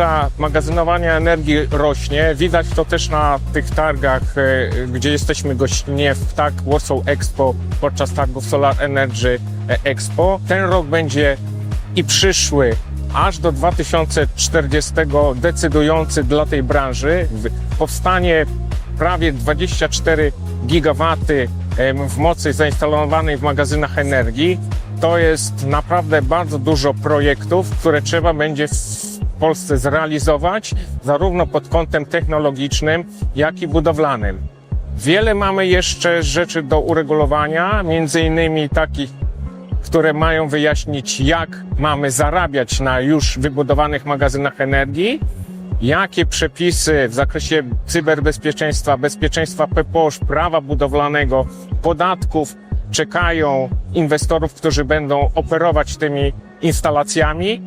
Branża magazynowania energii rośnie. Widać to też na tych targach, e, gdzie jesteśmy gościnnie w TAG Warsaw Expo podczas targów Solar Energy Expo. Ten rok będzie i przyszły aż do 2040 decydujący dla tej branży. Powstanie prawie 24 gigawaty em, w mocy zainstalowanej w magazynach energii. To jest naprawdę bardzo dużo projektów, które trzeba będzie Polsce zrealizować, zarówno pod kątem technologicznym, jak i budowlanym. Wiele mamy jeszcze rzeczy do uregulowania, między innymi takich które mają wyjaśnić, jak mamy zarabiać na już wybudowanych magazynach energii, jakie przepisy w zakresie cyberbezpieczeństwa, bezpieczeństwa PPOŚ, prawa budowlanego, podatków czekają inwestorów, którzy będą operować tymi instalacjami.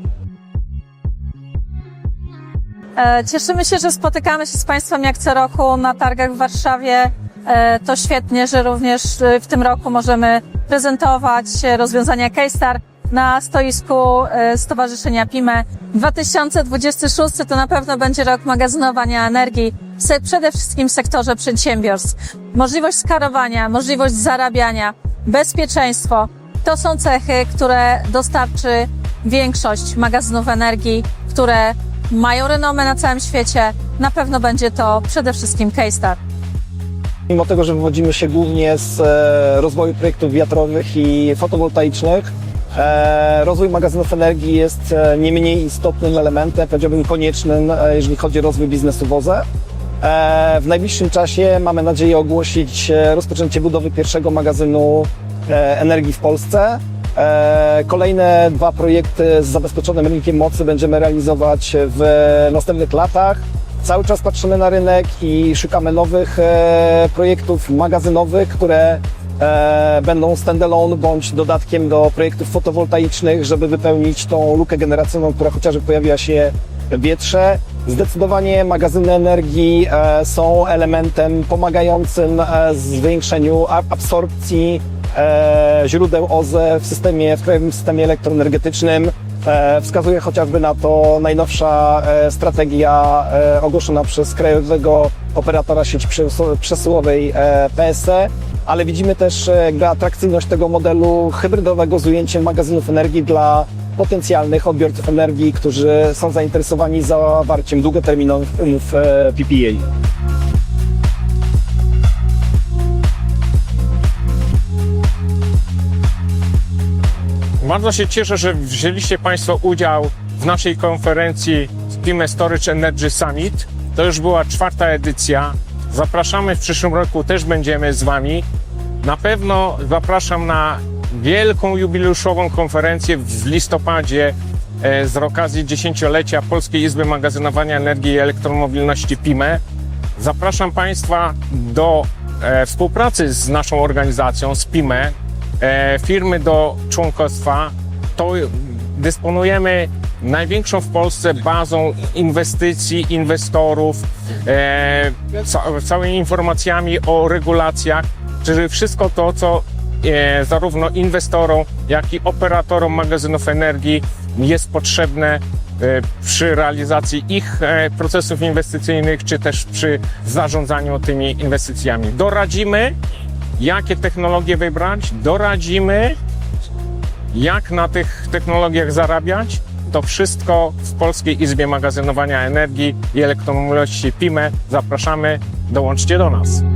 E, Cieszymy się, że spotykamy się z Państwem jak co roku na targach w Warszawie. E, To świetnie, że również e, w tym roku możemy prezentować rozwiązania K-Star na stoisku Stowarzyszenia PIME. 2026 to na pewno będzie rok magazynowania energii, przede wszystkim w sektorze przedsiębiorstw. Możliwość skarowania, możliwość zarabiania, bezpieczeństwo to są cechy, które dostarczy większość magazynów energii, które mają renomę na całym świecie. Na pewno będzie to przede wszystkim K-Star. Mimo tego, że wywodzimy się głównie z e, rozwoju projektów wiatrowych i fotowoltaicznych, e, rozwój magazynów energii jest e, nie mniej istotnym elementem, powiedziałbym koniecznym, jeżeli chodzi o rozwój biznesu WOZE. W najbliższym czasie mamy nadzieję ogłosić rozpoczęcie budowy pierwszego magazynu energii w Polsce. E, Kolejne dwa projekty z zabezpieczonym rynkiem mocy będziemy realizować w następnych latach. Cały czas patrzymy na rynek i szukamy nowych e, projektów magazynowych, które e, będą standalone bądź dodatkiem do projektów fotowoltaicznych, żeby wypełnić tą lukę generacyjną, która chociażby pojawiła się w wietrze. Zdecydowanie magazyny energii są elementem pomagającym e, zwiększeniu absorpcji źródeł OZE w systemie, w krajowym systemie elektroenergetycznym. E, Wskazuje chociażby na to najnowsza e, strategia e, ogłoszona przez krajowego operatora sieci przesył- przesyłowej e, PSE, ale widzimy też e, jakby atrakcyjność tego modelu hybrydowego z ujęciem magazynów energii dla potencjalnych odbiorców energii, którzy są zainteresowani zawarciem długoterminowych umów e, PPA. Bardzo się cieszę, że wzięliście Państwo udział w naszej konferencji PIME Storage Energy Summit. To już była czwarta edycja. Zapraszamy w przyszłym roku, też będziemy z Wami. Na pewno zapraszam na wielką jubileuszową konferencję w listopadzie e, z okazji dziesięciolecia Polskiej Izby Magazynowania Energii i Elektromobilności PIME. Zapraszam Państwa do e, współpracy z naszą organizacją, z PIME, firmy do członkostwa. To dysponujemy największą w Polsce bazą inwestycji, inwestorów, e, ca, całymi informacjami o regulacjach, czyli wszystko to, co e, zarówno inwestorom, jak i operatorom magazynów energii jest potrzebne e, przy realizacji ich e, procesów inwestycyjnych, czy też przy zarządzaniu tymi inwestycjami. Doradzimy, jakie technologie wybrać, doradzimy, jak na tych technologiach zarabiać. To wszystko w Polskiej Izbie Magazynowania Energii i Elektromobilności PIME. Zapraszamy, dołączcie do nas.